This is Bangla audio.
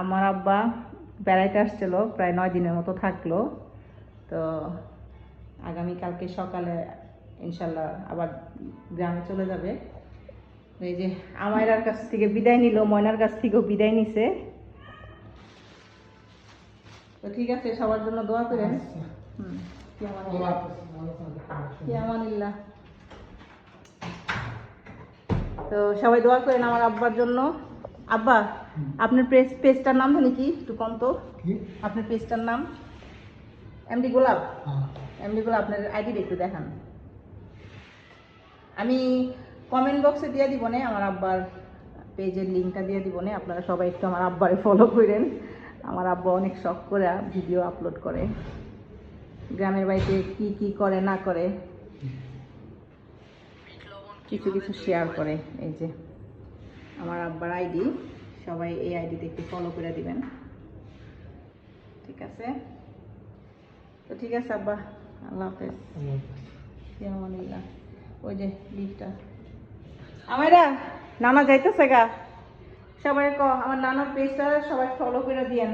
আমার আব্বা বেড়াইতে আসছিল প্রায় নয় দিনের মতো থাকল। তো আগামীকালকে সকালে ইনশাল্লাহ আবার গ্রামে চলে যাবে। এই যে আমায়রার কাছ থেকে বিদায় নিল ময়নার কাছ থেকেও বিদায় নিছে। তো ঠিক আছে সবার জন্য দোয়া করেন। তো সবাই দোয়া করেন আমার আব্বার জন্য। আব্বা আপনার পেজ পেজটার নাম জানি কি? একটু কম তো। আপনার পেজটার নাম? এমডি গোলাপ। হ্যাঁ। এমডি গোলাপ আপনার আইডিটা একটু দেখান। আমি কমেন্ট বক্সে দিয়ে দিব না আমার আব্বার পেজের লিঙ্কটা দিয়ে দিব না। আপনারা সবাই একটু আমার আব্বারে ফলো করেন। আমার আব্বা অনেক শখ করে ভিডিও আপলোড করে। গ্রামের বাড়িতে কি কি করে না করে কিছু কিছু শেয়ার করে এই যে। আমার আব্বার আইডি। সবাই এই আইডিতে একটু ফলো করে দিবেন। ঠিক আছে? তো ঠিক আছে আব্বা। আল্লাহ হাফেজ। ওই যে লিফটটা। আমারা নানা যাইতেছে গা। সবাই ক আমার নানার পেজটা সবাই ফলো করে দিয়েন।